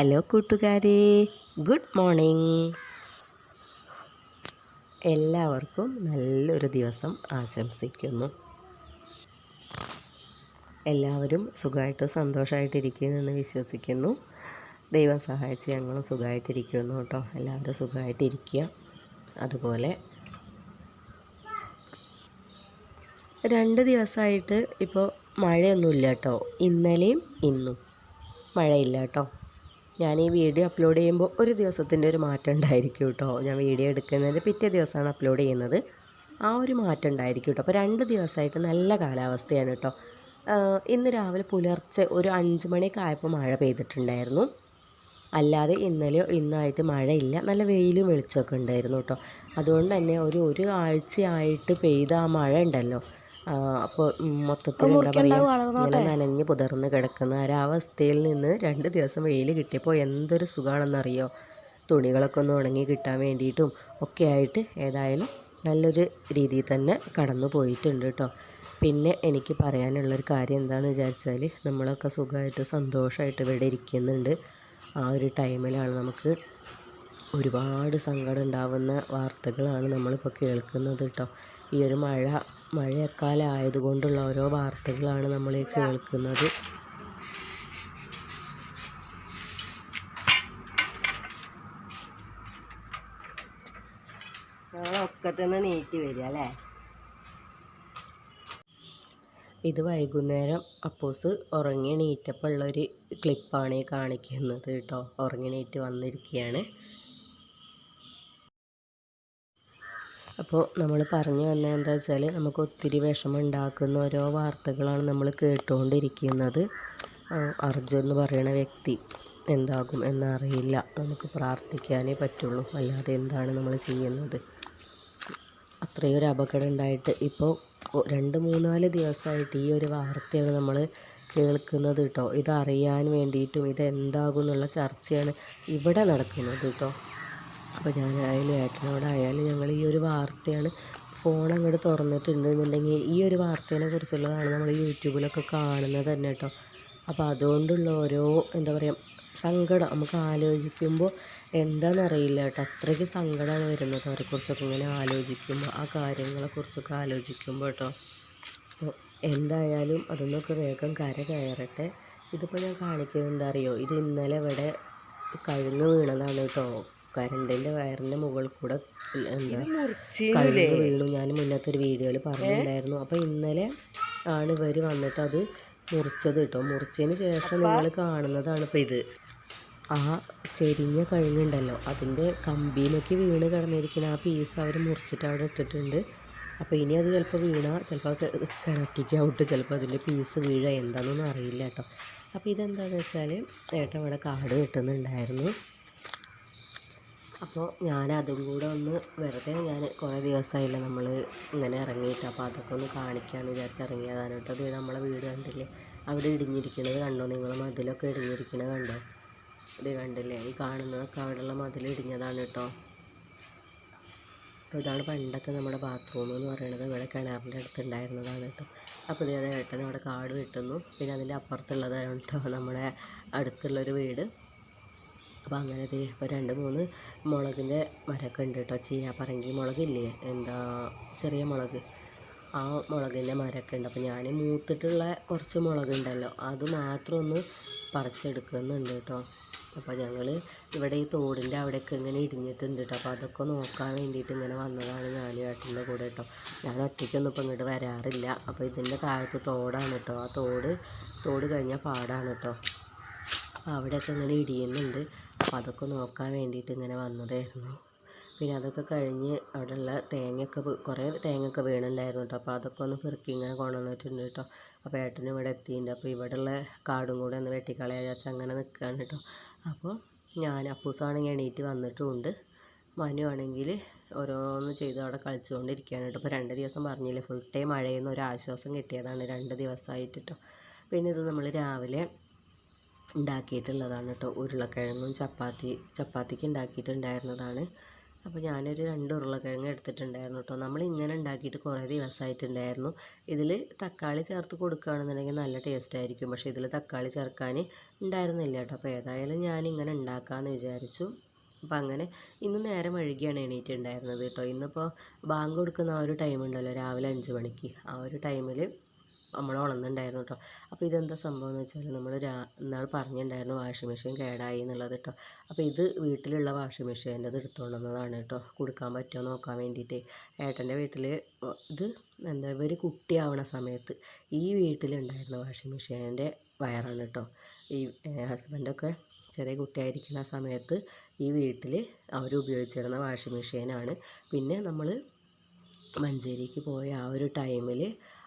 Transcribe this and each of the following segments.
Hello കൂട്ടുകാരെ good morning. എല്ലാവർക്കും നല്ലൊരു ദിവസം ആശംസിക്കുന്നു. എല്ലാവരും സുഖമായിട്ട് സന്തോഷമായിട്ടിരിക്കുന്നെന്ന് വിശ്വസിക്കുന്നു. ദൈവം സഹായിച്ച് ഞങ്ങളും സുഖമായിട്ടിരിക്കുന്നു കേട്ടോ. എല്ലാവരും സുഖമായിട്ടിരിക്കുക. അതുപോലെ രണ്ട് ദിവസമായിട്ട് ഇപ്പോൾ മഴയൊന്നുമില്ല കേട്ടോ. ഇന്നലെയും ഇന്നും മഴയില്ല കേട്ടോ. ഞാൻ ഈ വീഡിയോ അപ്ലോഡ് ചെയ്യുമ്പോൾ ഒരു ദിവസത്തിന്റെ ഒരു മാറ്റം ഉണ്ടായിരിക്കും കേട്ടോ. ഞാൻ വീഡിയോ എടുക്കുന്നതിന് പിറ്റേ ദിവസമാണ് അപ്ലോഡ് ചെയ്യുന്നത്. ആ ഒരു മാറ്റം ഉണ്ടായിരിക്കും കേട്ടോ. അപ്പോൾ രണ്ട് ദിവസമായിട്ട് നല്ല കാലാവസ്ഥയാണ് കേട്ടോ. ഇന്ന് രാവിലെ പുലർച്ചെ ഒരു അഞ്ച് മണിയൊക്കെ ആയപ്പോൾ മഴ പെയ്തിട്ടുണ്ടായിരുന്നു. അല്ലാതെ ഇന്നലെയോ ഇന്നായിട്ട് മഴയില്ല. നല്ല വെയിലും വെളിച്ചമൊക്കെ ഉണ്ടായിരുന്നു കേട്ടോ. അതുകൊണ്ട് തന്നെ ഒരു ഒരു ആഴ്ചയായിട്ട് പെയ്ത ആ മഴ ഉണ്ടല്ലോ. അപ്പോൾ മൊത്തത്തിൽ എന്താ പറയുക ഇങ്ങനെ നനഞ്ഞ് പുതർന്ന് കിടക്കുന്ന ഒരവസ്ഥയിൽ നിന്ന് രണ്ട് ദിവസം വെയിൽ കിട്ടിയപ്പോൾ എന്തൊരു സുഖമാണെന്നറിയോ തുണികളൊക്കെ ഒന്ന് ഉണങ്ങി കിട്ടാൻ വേണ്ടിയിട്ടും ഒക്കെ ആയിട്ട് ഏതായാലും നല്ലൊരു രീതിയിൽ തന്നെ കടന്നു പോയിട്ടുണ്ട് കേട്ടോ പിന്നെ എനിക്ക് പറയാനുള്ളൊരു കാര്യം എന്താണെന്ന് വിചാരിച്ചാൽ നമ്മളൊക്കെ സുഖമായിട്ട് സന്തോഷമായിട്ട് ഇവിടെ ഇരിക്കുന്നുണ്ട്. ആ ഒരു ടൈമിലാണ് നമുക്ക് ഒരുപാട് സങ്കടം ഉണ്ടാവുന്ന വാർത്തകളാണ് നമ്മളിപ്പോൾ കേൾക്കുന്നത് കേട്ടോ ഈ ഒരു മഴ മഴക്കാലം ആയതുകൊണ്ടുള്ള ഓരോ വാർത്തകളാണ് നമ്മൾ കേൾക്കുന്നത്. ഒക്കത്തുനിന്ന് നീട്ടി വരിക അല്ലേ? ഇത് വൈകുന്നേരം അപ്പോസ് ഉറങ്ങി എണീറ്റപ്പോൾ ഉള്ളൊരു ക്ലിപ്പാണ് കാണിക്കുന്നത് കേട്ടോ. ഉറങ്ങി നീറ്റ് വന്നിരിക്കുകയാണ് അപ്പോൾ നമ്മൾ പറഞ്ഞു വന്നത് എന്താ വെച്ചാൽ നമുക്ക് ഒത്തിരി വിഷമം ഉണ്ടാക്കുന്ന ഓരോ വാർത്തകളാണ് നമ്മൾ കേട്ടുകൊണ്ടിരിക്കുന്നത്. അർജുൻ എന്ന് പറയുന്ന വ്യക്തി എന്താകും എന്നറിയില്ല. നമുക്ക് പ്രാർത്ഥിക്കാനേ പറ്റുള്ളൂ. അല്ലാതെ എന്താണ് നമ്മൾ ചെയ്യുന്നത്? അത്രയും ഒരു അപകടം ഉണ്ടായിട്ട് ഇപ്പോൾ രണ്ട് മൂന്നാൽ ദിവസമായിട്ട് ഈ ഒരു വാർത്തയാണ് നമ്മൾ കേൾക്കുന്നത് കേട്ടോ. ഇതറിയാൻ വേണ്ടിയിട്ടും ഇതെന്താകും എന്നുള്ള ചർച്ചയാണ് ഇവിടെ നടക്കുന്നത് കേട്ടോ. അപ്പോൾ ഞാനായാലും ഏട്ടനോടായാലും ഞങ്ങൾ ഈ ഒരു വാർത്തയാണ് ഫോൺ അങ്ങോട്ട് തുറന്നിട്ടുണ്ടെന്നുണ്ടെങ്കിൽ ഈ ഒരു വാർത്തേനെ കുറിച്ചുള്ളതാണ് നമ്മൾ യൂട്യൂബിലൊക്കെ കാണുന്നത് തന്നെ കേട്ടോ. അപ്പോൾ അതുകൊണ്ടുള്ള ഓരോ എന്താ പറയുക സങ്കടം നമുക്ക് ആലോചിക്കുമ്പോൾ എന്താണെന്നറിയില്ല കേട്ടോ. അത്രയ്ക്ക് സങ്കടമാണ് വരുന്നത് അവരെക്കുറിച്ചൊക്കെ ഇങ്ങനെ ആലോചിക്കുമ്പോൾ ആ കാര്യങ്ങളെക്കുറിച്ചൊക്കെ ആലോചിക്കുമ്പോൾ കേട്ടോ. അപ്പോൾ എന്തായാലും അതൊന്നൊക്കെ വേഗം കര കയറട്ടെ. ഇതിപ്പോൾ ഞാൻ കാണിക്കുന്നത് എന്താ അറിയോ? ഇത് ഇന്നലെ ഇവിടെ കഴിഞ്ഞ് വീണതാണ് കേട്ടോ. കരണ്ടിന്റെ വയറിന്റെ മുകളിൽ കൂടെ എന്താ വീണു. ഞാൻ മുന്നത്തെ ഒരു വീഡിയോയിൽ പറഞ്ഞിട്ടുണ്ടായിരുന്നു. അപ്പോൾ ഇന്നലെ ആണ് ഇവർ വന്നിട്ട് അത് മുറിച്ചത് കേട്ടോ. മുറിച്ചതിന് ശേഷം നിങ്ങൾ കാണുന്നതാണ് ഇപ്പോൾ ഇത്. ആ ചെരിഞ്ഞ കഴുകുണ്ടല്ലോ. അതിന്റെ കമ്പിയിലേക്ക് വീണ് കിടന്നിരിക്കുന്ന ആ പീസ് അവർ മുറിച്ചിട്ട് അവിടെ ഇട്ടിട്ടുണ്ട്. അപ്പോൾ ഇനി അത് ചിലപ്പോൾ വീണാൽ ചിലപ്പോൾ കിണറ്റിക്ക് ഔട്ട് ചിലപ്പോൾ അതിന്റെ പീസ് വീഴ എന്താണെന്നൊന്നും അറിയില്ല കേട്ടോ. അപ്പോൾ ഇതെന്താണെന്ന് വെച്ചാൽ ഏട്ടൻ ഇവിടെ കാട് വെട്ടുന്നുണ്ടായിരുന്നു അപ്പോൾ ഞാൻ അതും കൂടെ ഒന്ന് വെറുതെ ഞാൻ കുറേ ദിവസമായില്ല നമ്മൾ ഇങ്ങനെ ഇറങ്ങിയിട്ട് അപ്പോൾ അതൊക്കെ ഒന്ന് കാണിക്കാമെന്ന് വിചാരിച്ച് ഇറങ്ങിയതാണ് കേട്ടോ. അത് നമ്മളെ വീട് കണ്ടില്ലേ? അവിടെ ഇടിഞ്ഞിരിക്കുന്നത് കണ്ടോ? നിങ്ങൾ മതിലൊക്കെ ഇടിഞ്ഞിരിക്കണത് കണ്ടോ? ഇത് കണ്ടില്ലേ? ഈ കാണുന്നതൊക്കെ അവിടെയുള്ള മതിൽ ഇടിഞ്ഞതാണ് കേട്ടോ. അപ്പോൾ ഇതാണ് പണ്ടത്തെ നമ്മുടെ ബാത്റൂം എന്ന് പറയുന്നത്. ഇവിടെ കിണറിന്റെ അടുത്ത് ഉണ്ടായിരുന്നതാണ് കേട്ടോ. അപ്പോൾ ഇതേ ഏട്ടൻ അവിടെ കാട് വെട്ടുന്നു. പിന്നെ അതിന്റെ അപ്പുറത്തുള്ളതാണ് കേട്ടോ നമ്മുടെ അടുത്തുള്ളൊരു വീട്. അപ്പോൾ അങ്ങനെ ഇപ്പോൾ രണ്ട് മൂന്ന് മുളകിന്റെ മരമൊക്കെ ഉണ്ട് കേട്ടോ ചീനാപ്പറങ്കി മുളകില്ലേ? എന്താ ചെറിയ മുളക്. ആ മുളകിന്റെ മരമൊക്കെ ഉണ്ട്. അപ്പോൾ ഞാൻ മൂത്തിട്ടുള്ള കുറച്ച് മുളകുണ്ടല്ലോ. അത് മാത്രം ഒന്ന് പറിച്ചെടുക്കുന്നുണ്ട് കേട്ടോ അപ്പോൾ ഞങ്ങൾ ഇവിടെ ഈ തോടിന്റെ അവിടെയൊക്കെ ഇങ്ങനെ ഇടിഞ്ഞിട്ടുണ്ട് കേട്ടോ അപ്പോൾ അതൊക്കെ നോക്കാൻ വേണ്ടിയിട്ട് ഇങ്ങനെ വന്നതാണ് ഞാൻ ഏട്ടന്റെ കൂടെ കേട്ടോ ഞാൻ ഒറ്റയ്ക്കൊന്നും ഇപ്പോൾ ഇങ്ങോട്ട് വരാറില്ല. അപ്പോൾ ഇതിന്റെ താഴത്ത് തോടാണ് കേട്ടോ ആ തോട് തോട് കഴിഞ്ഞാൽ പാടാണ് കേട്ടോ അപ്പോൾ അവിടെയൊക്കെ ഇങ്ങനെ ഇടിയുന്നുണ്ട്. അപ്പോൾ അതൊക്കെ നോക്കാൻ വേണ്ടിയിട്ട് ഇങ്ങനെ വന്നതായിരുന്നു. പിന്നെ അതൊക്കെ കഴിഞ്ഞ് അവിടെയുള്ള തേങ്ങയൊക്കെ കുറേ തേങ്ങയൊക്കെ വീണുണ്ടായിരുന്നു കേട്ടോ. അപ്പോൾ അതൊക്കെ ഒന്ന് പെറുക്കി ഇങ്ങനെ കൊണ്ടുവന്നിട്ടുണ്ട് കേട്ടോ. അപ്പോൾ ഏട്ടനും ഇവിടെ എത്തിയിട്ടുണ്ട്. അപ്പോൾ ഇവിടെയുള്ള കാടും കൂടെ ഒന്ന് വെട്ടിക്കളയാ വിചാരിച്ച് അങ്ങനെ നിൽക്കുകയാണ് കേട്ടോ. അപ്പോൾ ഞാൻ അപ്പൂസാണെങ്കിൽ എണീറ്റ് വന്നിട്ടുമുണ്ട്. മനു ആണെങ്കിൽ ഓരോന്ന് ചെയ്ത് അവിടെ കളിച്ചുകൊണ്ടിരിക്കുകയാണ് കേട്ടോ. ഇപ്പോൾ രണ്ട് ദിവസം പറഞ്ഞില്ലേ ഫുൾ ടൈം മഴയിൽ നിന്ന് ഒരു ആശ്വാസം കിട്ടിയതാണ് രണ്ട് ദിവസമായിട്ട് കേട്ടോ. പിന്നെ ഇത് നമ്മൾ രാവിലെ ഉണ്ടാക്കിയിട്ടുള്ളതാണ് കേട്ടോ. ഉരുളക്കിഴങ്ങും ചപ്പാത്തി ചപ്പാത്തിക്ക് ഉണ്ടാക്കിയിട്ടുണ്ടായിരുന്നതാണ്. അപ്പോൾ ഞാനൊരു രണ്ട് ഉരുളക്കിഴങ്ങ് എടുത്തിട്ടുണ്ടായിരുന്നു കേട്ടോ. നമ്മൾ ഇങ്ങനെ ഉണ്ടാക്കിയിട്ട് കുറേ ദിവസമായിട്ടുണ്ടായിരുന്നു. ഇതിൽ തക്കാളി ചേർത്ത് കൊടുക്കുകയാണെന്നുണ്ടെങ്കിൽ നല്ല ടേസ്റ്റ് ആയിരിക്കും. പക്ഷേ ഇതിൽ തക്കാളി ചേർക്കാൻ ഉണ്ടായിരുന്നില്ല കേട്ടോ. അപ്പോൾ ഏതായാലും ഞാൻ ഇങ്ങനെ ഉണ്ടാക്കാമെന്ന് വിചാരിച്ചു. അപ്പം അങ്ങനെ ഇന്ന് നേരം വഴുകിയാണ് എണീറ്റുണ്ടായിരുന്നത് കേട്ടോ. ഇന്നിപ്പോൾ ബാങ്ക് കൊടുക്കുന്ന ആ ഒരു ടൈം ഉണ്ടല്ലോ രാവിലെ അഞ്ച് മണിക്ക്. ആ ഒരു ടൈമിൽ നമ്മൾ ഉണർന്നുണ്ടായിരുന്നു കേട്ടോ അപ്പോൾ ഇതെന്താ സംഭവം എന്ന് വെച്ചാൽ നമ്മൾ രാ ഇന്നാൾ പറഞ്ഞിട്ടുണ്ടായിരുന്നു വാഷിംഗ് മെഷീൻ കേടായി എന്നുള്ളത് കേട്ടോ അപ്പോൾ ഇത് വീട്ടിലുള്ള വാഷിംഗ് മെഷീന്റെ എടുത്തുകൊണ്ട് വന്നതാണ് കേട്ടോ കൊടുക്കാൻ പറ്റുമോ നോക്കാൻ വേണ്ടിയിട്ട് ഏട്ടന്റെ വീട്ടിൽ ഇത് എന്താ ഇവർ കുട്ടിയാവണ സമയത്ത് ഈ വീട്ടിലുണ്ടായിരുന്ന വാഷിംഗ് മെഷീന്റെ വയറാണ് കേട്ടോ ഈ ഹസ്ബൻഡൊക്കെ ചെറിയ കുട്ടിയായിരിക്കുന്ന സമയത്ത് ഈ വീട്ടിൽ അവർ ഉപയോഗിച്ചിരുന്ന വാഷിംഗ് മെഷീനാണ്. പിന്നെ നമ്മൾ മഞ്ചേരിക്ക് പോയ ആ ഒരു ടൈമിൽ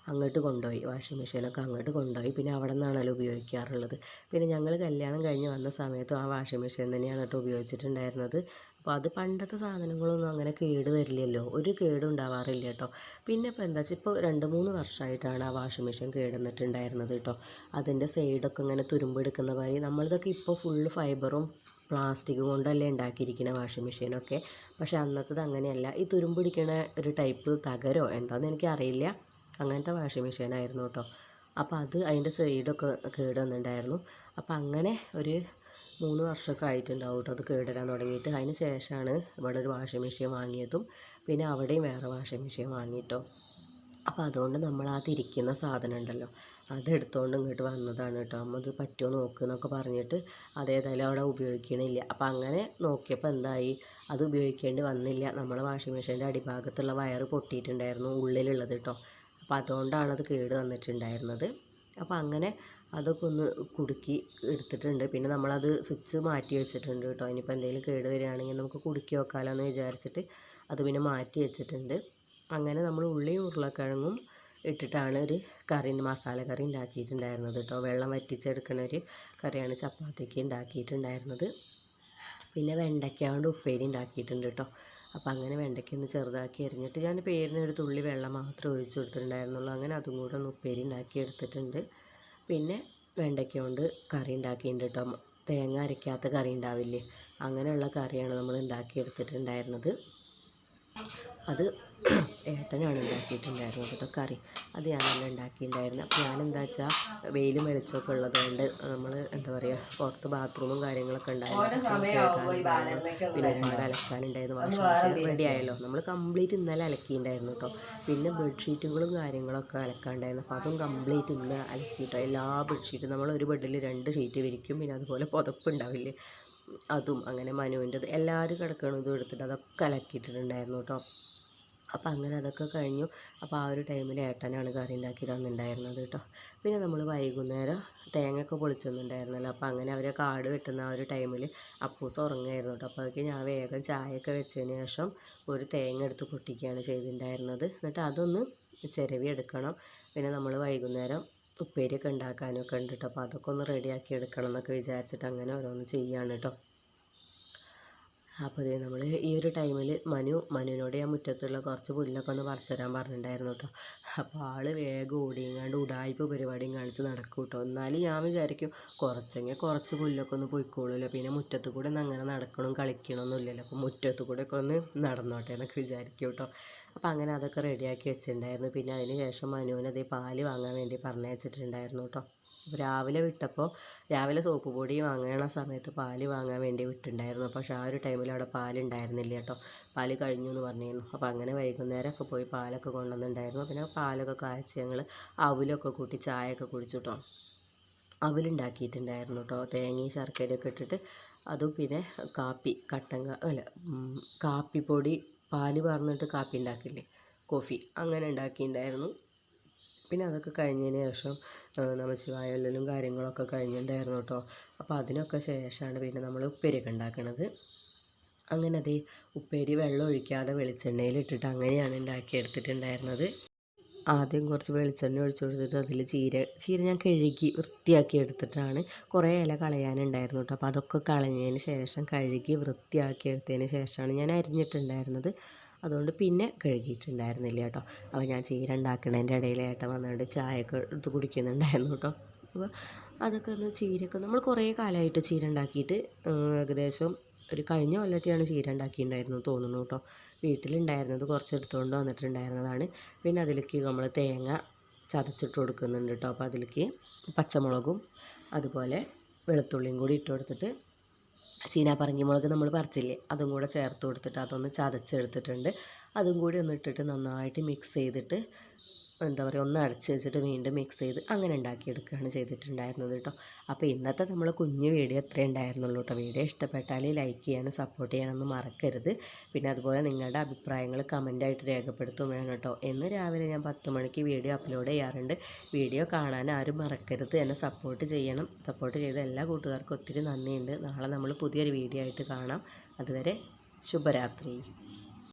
അങ്ങോട്ട് കൊണ്ടുപോയി. വാഷിംഗ് മെഷീനൊക്കെ അങ്ങോട്ട് കൊണ്ടുപോയി. പിന്നെ അവിടെ നിന്നാണല്ലോ ഉപയോഗിക്കാറുള്ളത്. പിന്നെ ഞങ്ങൾ കല്യാണം കഴിഞ്ഞ് വന്ന സമയത്തും ആ വാഷിംഗ് മെഷീൻ തന്നെയാണ് കേട്ടോ ഉപയോഗിച്ചിട്ടുണ്ടായിരുന്നത്. അപ്പോൾ അത് പണ്ടത്തെ സാധനങ്ങളൊന്നും അങ്ങനെ കേട് വരില്ലല്ലോ. ഒരു കേടും ഉണ്ടാവാറില്ല കേട്ടോ. പിന്നെ ഇപ്പോൾ എന്താ വെച്ചാൽ ഇപ്പോൾ രണ്ട് മൂന്ന് വർഷമായിട്ടാണ് ആ വാഷിംഗ് മെഷീൻ കേടുന്നിട്ടുണ്ടായിരുന്നത് കേട്ടോ. അതിന്റെ സൈഡൊക്കെ ഇങ്ങനെ തുരുമ്പെടുക്കുന്ന മാതിരി. നമ്മളിതൊക്കെ ഇപ്പോൾ ഫുള്ള് ഫൈബറും പ്ലാസ്റ്റിക് കൊണ്ടല്ലേ ഉണ്ടാക്കിയിരിക്കുന്ന വാഷിംഗ് മെഷീനൊക്കെ. പക്ഷേ അന്നത്തത് അങ്ങനെയല്ല. ഈ തുരുമ്പിടിക്കണ ഒരു ടൈപ്പ് തകരോ എന്താണെന്ന് എനിക്കറിയില്ല. അങ്ങനത്തെ വാഷിംഗ് മെഷീനായിരുന്നു കേട്ടോ അപ്പോൾ അത് അതിന്റെ സൈഡൊക്കെ കേട് വന്നിട്ടുണ്ടായിരുന്നു അപ്പോൾ അങ്ങനെ ഒരു മൂന്ന് വർഷമൊക്കെ ആയിട്ടുണ്ടാവും കേട്ടോ അത് കേടരാൻ തുടങ്ങിയിട്ട് അതിന് ശേഷമാണ് ഇവിടെ ഒരു വാഷിംഗ് മെഷീൻ വാങ്ങിയതും പിന്നെ അവിടെയും വേറെ വാഷിംഗ് മെഷീൻ വാങ്ങിയിട്ടോ അപ്പോൾ അതുകൊണ്ട് നമ്മൾ ആ തിരിക്കുന്ന സാധനം ഉണ്ടല്ലോ അതെടുത്തുകൊണ്ട് ഇങ്ങോട്ട് വന്നതാണ് കേട്ടോ അമ്മ അത് പറ്റുമോ നോക്ക് എന്നൊക്കെ പറഞ്ഞിട്ട് അതേതായാലും അവിടെ ഉപയോഗിക്കണില്ല. അപ്പോൾ അങ്ങനെ നോക്കിയപ്പോൾ എന്തായി? അത് ഉപയോഗിക്കേണ്ടി വന്നില്ല. നമ്മളെ വാഷിംഗ് മെഷീന്റെ അടിഭാഗത്തുള്ള വയറ് പൊട്ടിയിട്ടുണ്ടായിരുന്നു ഉള്ളിലുള്ളത് കേട്ടോ അപ്പോൾ അതുകൊണ്ടാണ് അത് കേട് വന്നിട്ടുണ്ടായിരുന്നത്. അപ്പോൾ അങ്ങനെ അതൊക്കെ ഒന്ന് കുടുക്കി എടുത്തിട്ടുണ്ട്. പിന്നെ നമ്മളത് സ്വിച്ച് മാറ്റി വെച്ചിട്ടുണ്ട് കേട്ടോ. ഇനിയിപ്പോൾ എന്തെങ്കിലും കേട് വരികയാണെങ്കിൽ നമുക്ക് കുടുക്കി വെക്കാമല്ലോ എന്ന് വിചാരിച്ചിട്ട് അത് പിന്നെ മാറ്റി വെച്ചിട്ടുണ്ട്. അങ്ങനെ നമ്മൾ ഉള്ളിയും ഉരുളക്കിഴങ്ങും ഇട്ടിട്ടാണ് ഒരു കറി മസാല കറി ഉണ്ടാക്കിയിട്ടുണ്ടായിരുന്നത് കേട്ടോ. വെള്ളം വറ്റിച്ചെടുക്കുന്ന ഒരു കറിയാണ് ചപ്പാത്തിക്ക് ഉണ്ടാക്കിയിട്ടുണ്ടായിരുന്നത്. പിന്നെ വെണ്ടയ്ക്ക കൊണ്ട് ഉപ്പേരി ഉണ്ടാക്കിയിട്ടുണ്ട് കേട്ടോ. അപ്പോൾ അങ്ങനെ വെണ്ടയ്ക്ക ഒന്ന് ചെറുതാക്കി അരിഞ്ഞിട്ട് ഞാൻ പേരിന് ഒരു തുള്ളി വെള്ളം മാത്രം ഒഴിച്ചു കൊടുത്തിട്ടുണ്ടായിരുന്നുള്ളൂ. അങ്ങനെ അതും കൂടെ ഒന്ന് ഉപ്പേരി ഉണ്ടാക്കി എടുത്തിട്ടുണ്ട്. പിന്നെ വെണ്ടയ്ക്ക കൊണ്ട് കറി ഉണ്ടാക്കിയിട്ടുണ്ട് കേട്ടോ. തേങ്ങ അരയ്ക്കാത്ത കറി ഉണ്ടാവില്ലേ? അങ്ങനെയുള്ള കറിയാണ് നമ്മൾ ഉണ്ടാക്കിയെടുത്തിട്ടുണ്ടായിരുന്നത് അത് ഏട്ടനാണ് ഉണ്ടാക്കിയിട്ടുണ്ടായിരുന്നത് കേട്ടോ കറി. അത് ഞാനല്ല ഉണ്ടാക്കിയിട്ടുണ്ടായിരുന്നു. അപ്പോൾ ഞാനെന്താ വെച്ചാൽ വെയിലും വെളിച്ചമൊക്കെ ഉള്ളതുകൊണ്ട് നമ്മൾ എന്താ പറയുക പുറത്ത് ബാത്റൂമും കാര്യങ്ങളൊക്കെ ഉണ്ടായിരുന്നു. പിന്നെ ഒരുപാട് അലക്കാനുണ്ടായിരുന്നു വാഷിംഗ് മെഷീൻ റെഡി ആയല്ലോ. നമ്മൾ കംപ്ലീറ്റ് ഇന്നലെ അലക്കിയിട്ടുണ്ടായിരുന്നു കേട്ടോ. പിന്നെ ബെഡ്ഷീറ്റുകളും കാര്യങ്ങളൊക്കെ അലക്കാണ്ടായിരുന്നു. അപ്പോൾ അതും കംപ്ലീറ്റ് ഇന്ന് അലക്കിയിട്ടോ. എല്ലാ ബെഡ്ഷീറ്റും നമ്മൾ ഒരു ബെഡിൽ രണ്ട് ഷീറ്റ് വിരിക്കും. പിന്നെ അതുപോലെ പുതപ്പ് ഉണ്ടാവില്ലേ? അതും അങ്ങനെ മനുവിന്റെത്. എല്ലാവരും കിടക്കണതും എടുത്തിട്ട് അതൊക്കെ അലക്കിയിട്ടുണ്ടായിരുന്നു കേട്ടോ. അപ്പോൾ അങ്ങനെ അതൊക്കെ കഴിഞ്ഞു. അപ്പോൾ ആ ഒരു ടൈമിൽ ഏട്ടനാണ് കറി ഉണ്ടാക്കി തന്നിട്ടുണ്ടായിരുന്നത് കേട്ടോ. പിന്നെ നമ്മൾ വൈകുന്നേരം തേങ്ങയൊക്കെ പൊളിച്ചെന്നുണ്ടായിരുന്നല്ലോ. അപ്പോൾ അങ്ങനെ അവരെ കാട് വെട്ടുന്ന ആ ഒരു ടൈമിൽ അപ്പൂസ് ഉറങ്ങുമായിരുന്നു കേട്ടോ. അപ്പോൾ അതൊക്കെ ഞാൻ വേഗം ചായയൊക്കെ വെച്ചതിന് ശേഷം ഒരു തേങ്ങ എടുത്ത് പൊട്ടിക്കുകയാണ് ചെയ്തിട്ടുണ്ടായിരുന്നത്. എന്നിട്ട് അതൊന്ന് ചിരവി എടുക്കണം. പിന്നെ നമ്മൾ വൈകുന്നേരം ഉപ്പേരിയൊക്കെ ഉണ്ടാക്കാനൊക്കെ ഉണ്ട് കേട്ടോ. അപ്പോൾ അതൊക്കെ ഒന്ന് റെഡിയാക്കി എടുക്കണം എന്നൊക്കെ വിചാരിച്ചിട്ട് അങ്ങനെ ഓരോന്ന് ചെയ്യുകയാണ് കേട്ടോ. അപ്പോൾ ഇതേ നമ്മൾ ഈ ഒരു ടൈമിൽ മനു മനുവിനോട് ഞാൻ മുറ്റത്തുള്ള കുറച്ച് പുല്ലൊക്കെ ഒന്ന് പറിച്ചു തരാൻ പറഞ്ഞിട്ടുണ്ടായിരുന്നു കേട്ടോ. അപ്പോൾ ആൾ വേഗം ഓടിയങ്ങാണ്ട് ഉടായ്പ പരിപാടിയും കാണിച്ച് നടക്കും കേട്ടോ എന്നാലും ഞാൻ വിചാരിക്കും കുറച്ചെങ്കിൽ കുറച്ച് പുല്ലൊക്കെ ഒന്ന് പൊയ്ക്കോളൂല്ലോ പിന്നെ മുറ്റത്ത് കൂടെ ഒന്ന് അങ്ങനെ നടക്കണം കളിക്കണമൊന്നുമില്ലല്ലോ അപ്പോൾ മുറ്റത്ത് കൂടെ ഒക്കെ ഒന്ന് നടന്നോട്ടെ എന്നൊക്കെ വിചാരിക്കും കേട്ടോ. അപ്പോൾ അങ്ങനെ അതൊക്കെ റെഡിയാക്കി വെച്ചിട്ടുണ്ടായിരുന്നു. പിന്നെ അതിന് ശേഷം മനുവിനത് പാൽ വാങ്ങാൻ വേണ്ടി പറഞ്ഞയച്ചിട്ടുണ്ടായിരുന്നു കേട്ടോ. രാവിലെ വിട്ടപ്പോൾ രാവിലെ സോപ്പ് പൊടി വാങ്ങണ സമയത്ത് പാൽ വാങ്ങാൻ വേണ്ടി വിട്ടുണ്ടായിരുന്നു പക്ഷേ ആ ഒരു ടൈമിൽ അവിടെ പാലുണ്ടായിരുന്നില്ല കേട്ടോ. പാൽ കഴിഞ്ഞു എന്ന് പറഞ്ഞിരുന്നു. അപ്പോൾ അങ്ങനെ വൈകുന്നേരമൊക്കെ പോയി പാലൊക്കെ കൊണ്ടുവന്നിട്ടുണ്ടായിരുന്നു. പിന്നെ പാലൊക്കെ കാഴ്ച ഞങ്ങൾ അവലൊക്കെ കൂട്ടി ചായയൊക്കെ കുടിച്ചു കേട്ടോ. അവലുണ്ടാക്കിയിട്ടുണ്ടായിരുന്നു കേട്ടോ. തേങ്ങയും ശർക്കരയൊക്കെ ഇട്ടിട്ട് അതും പിന്നെ കാപ്പി കട്ടൻ അല്ല കാപ്പിപ്പൊടി പാൽ പറഞ്ഞിട്ട് കാപ്പി ഉണ്ടാക്കില്ലേ? കോഫി അങ്ങനെ ഉണ്ടാക്കിയിട്ടുണ്ടായിരുന്നു. പിന്നെ അതൊക്കെ കഴിഞ്ഞതിന് ശേഷം നമശിവായല്ലും കാര്യങ്ങളൊക്കെ കഴിഞ്ഞിട്ടുണ്ടായിരുന്നു കേട്ടോ. അപ്പോൾ അതിനൊക്കെ ശേഷമാണ് പിന്നെ നമ്മൾ ഉപ്പേരിയൊക്കെ ഉണ്ടാക്കുന്നത് അങ്ങനെ അതേ ഉപ്പേരി വെള്ളം ഒഴിക്കാതെ വെളിച്ചെണ്ണയിൽ ഇട്ടിട്ട് അങ്ങനെയാണ് ഉണ്ടാക്കിയെടുത്തിട്ടുണ്ടായിരുന്നത് ആദ്യം കുറച്ച് വെളിച്ചെണ്ണ ഒഴിച്ചു കൊടുത്തിട്ട് അതിൽ ചീര ചീര ഞാൻ കഴുകി വൃത്തിയാക്കി എടുത്തിട്ടാണ് കുറേ ഇല കളയാനുണ്ടായിരുന്നു കേട്ടോ. അപ്പോൾ അതൊക്കെ കളഞ്ഞതിന് ശേഷം കഴുകി വൃത്തിയാക്കി എടുത്തതിന് ശേഷമാണ് ഞാൻ അരിഞ്ഞിട്ടുണ്ടായിരുന്നത്. അതുകൊണ്ട് പിന്നെ കഴുകിയിട്ടുണ്ടായിരുന്നില്ല കേട്ടോ. അപ്പോൾ ഞാൻ ചീര ഉണ്ടാക്കണതിന്റെ ഇടയിൽ ഏട്ടൻ വന്നിട്ട് ചായയൊക്കെ എടുത്ത് കുടിക്കുന്നുണ്ടായിരുന്നു കേട്ടോ. അപ്പോൾ അതൊക്കെ ഒന്ന് ചീരയൊക്കെ നമ്മൾ കുറേ കാലമായിട്ട് ചീര ഉണ്ടാക്കിയിട്ട് ഏകദേശം ഒരു കഴിഞ്ഞ കൊല്ലത്തെയാണ് ചീര ഉണ്ടാക്കിയിട്ടുണ്ടായിരുന്നു തോന്നുന്നു കേട്ടോ. വീട്ടിലുണ്ടായിരുന്നത് കുറച്ചെടുത്തുകൊണ്ട് വന്നിട്ടുണ്ടായിരുന്നതാണ്. പിന്നെ അതിലേക്ക് നമ്മൾ തേങ്ങ ചതച്ചിട്ട് കൊടുക്കുന്നുണ്ട് കേട്ടോ. അപ്പോൾ അതിലേക്ക് പച്ചമുളകും അതുപോലെ വെളുത്തുള്ളിയും കൂടി ഇട്ട് കൊടുത്തിട്ട് ചീനാപ്പറങ്കി മുളക് നമ്മൾ പറിച്ചില്ലേ അതും കൂടെ ചേർത്ത് കൊടുത്തിട്ട് അതൊന്ന് ചതച്ചെടുത്തിട്ടുണ്ട്. അതും കൂടി ഒന്ന് ഇട്ടിട്ട് നന്നായിട്ട് മിക്സ് ചെയ്തിട്ട് എന്താ പറയുക ഒന്ന് അടച്ച് വെച്ചിട്ട് വീണ്ടും മിക്സ് ചെയ്ത് അങ്ങനെ ഉണ്ടാക്കിയെടുക്കുകയാണ് ചെയ്തിട്ടുണ്ടായിരുന്നത് കേട്ടോ. അപ്പോൾ ഇന്നത്തെ നമ്മൾ കുഞ്ഞു വീഡിയോ അത്രേ ഉണ്ടായിരുന്നുള്ളൂ കേട്ടോ. വീഡിയോ ഇഷ്ടപ്പെട്ടാൽ ലൈക്ക് ചെയ്യാനും സപ്പോർട്ട് ചെയ്യാനൊന്നും മറക്കരുത്. പിന്നെ അതുപോലെ നിങ്ങളുടെ അഭിപ്രായങ്ങൾ കമന്റായിട്ട് രേഖപ്പെടുത്തും വേണം കേട്ടോ. എന്ന് രാവിലെ ഞാൻ പത്ത് മണിക്ക് വീഡിയോ അപ്ലോഡ് ചെയ്യാറുണ്ട്. വീഡിയോ കാണാൻ ആരും മറക്കരുത്. എന്നെ സപ്പോർട്ട് ചെയ്യണം. സപ്പോർട്ട് ചെയ്ത എല്ലാ കൂട്ടുകാർക്കും ഒത്തിരി നന്ദിയുണ്ട്. നാളെ നമ്മൾ പുതിയൊരു വീഡിയോ ആയിട്ട് കാണാം. അതുവരെ ശുഭരാത്രി.